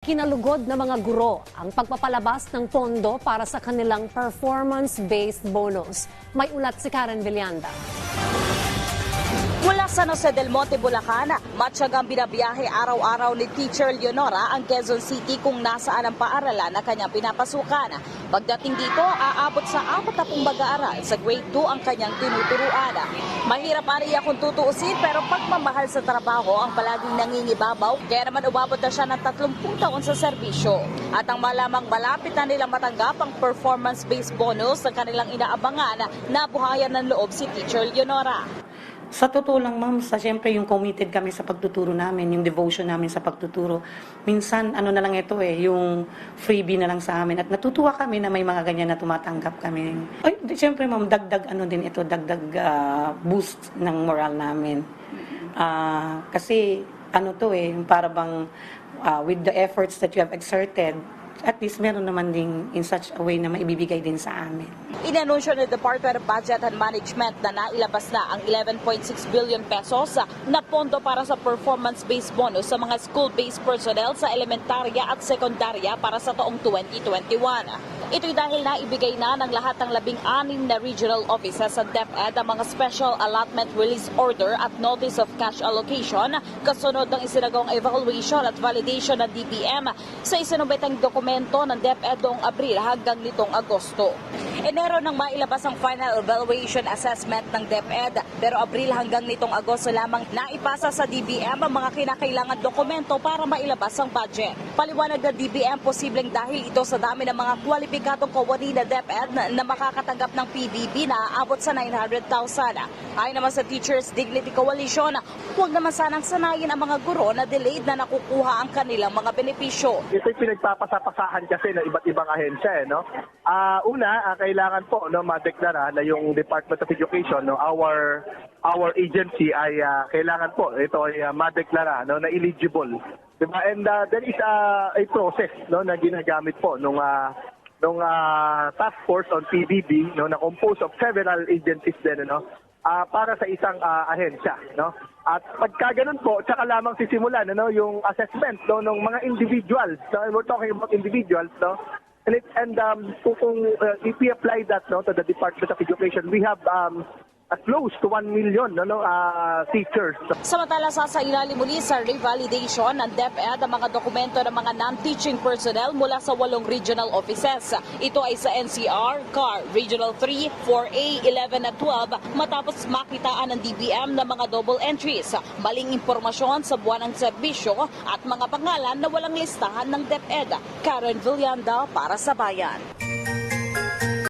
Kinalugod na mga guro ang pagpapalabas ng pondo para sa kanilang performance-based bonus. May ulat si Karen Villanda. Mula San Jose del Monte, Bulacan, matyagang binabiyahe araw-araw ni Teacher Leonora ang Quezon City kung nasaan ang paaralan na kanyang pinapasukan. Pagdating dito, aabot sa apat na pong mag-aaral sa grade 2 ang kanyang tinuturuan. Mahirap ariya kung tutuusin pero pagmamahal sa trabaho ang palaging nangingibabaw kaya naman umabot na siya ng 30 taon sa serbisyo. At ang malamang malapit na nilang matanggap ang performance-based bonus sa kanilang inaabangan na buhayan ng loob si Teacher Leonora. Sa totoo lang, ma'am, sa siyempre yung committed kami sa pagtuturo namin, yung devotion namin sa pagtuturo. Minsan, ano na lang ito eh, yung freebie na lang sa amin. At natutuwa kami na may mga ganyan na tumatanggap kami. Ay, siyempre, ma'am, dagdag ano din ito, dagdag ah, boost ng moral namin. Ah, kasi, ano to eh, para bang ah, with the efforts that you have exerted, at least meron naman din in such a way na maibibigay din sa amin. Inanunsyo ng Department of Budget and Management na nailabas na ang 11.6 billion pesos na pondo para sa performance-based bonus sa mga school-based personnel sa elementarya at sekundarya para sa taong 2021. Ito'y dahil na ibigay na ng lahat ng labing-anim na regional offices sa DepEd ang mga Special Allotment Release Order at Notice of Cash Allocation kasunod ng isinagawang evaluation at validation ng DBM sa isinumbitang dokumento ng DepEd noong Abril hanggang nitong Agosto. Enero nang mailabas ang final evaluation assessment ng DepEd pero Abril hanggang nitong Agosto lamang naipasa sa DBM ang mga kinakailangan dokumento para mailabas ang budget. Paliwanag ng DBM posibleng dahil ito sa dami ng mga kwalipikadong kawani na DepEd na, na makakatanggap ng PBB na aabot sa 900,000. Ayon naman sa Teachers Dignity Coalition, huwag naman sanang sanayin ang mga guro na delayed na nakukuha ang kanilang mga benepisyo. Ito'y pinagpapasapasahan kasi ng iba't ibang ahensya. Eh, no? Ah, una, ah, kailangan po no, madeklara na yung Department of Education, no, our our agency ay ah, kailangan po ito ay ah, madeklara no, na eligible. Diba? And ah, there is ah, a process no, na ginagamit po nung ah, nung ah, task force on PBB no, na composed of several agencies din no, ah, para sa isang ah, ahensya. No? At pagka ganun po, tsaka lamang sisimulan ano, yung assessment no, ng mga individuals. So, we're talking about individuals. No? And, it, and um, kung uh, if we apply that no, to the Department of Education, we have um, uh, close to 1 million no, no, uh, teachers. Samantala sa ilalim muli sa revalidation ng DepEd ang mga dokumento ng mga non-teaching personnel mula sa walong regional offices. Ito ay sa NCR, CAR, Regional 3, 4A, 11 at 12 matapos makitaan ng DBM ng mga double entries, maling impormasyon sa buwan ng serbisyo at mga pangalan na walang listahan ng DepEd. Karen Villanda para sa Bayan.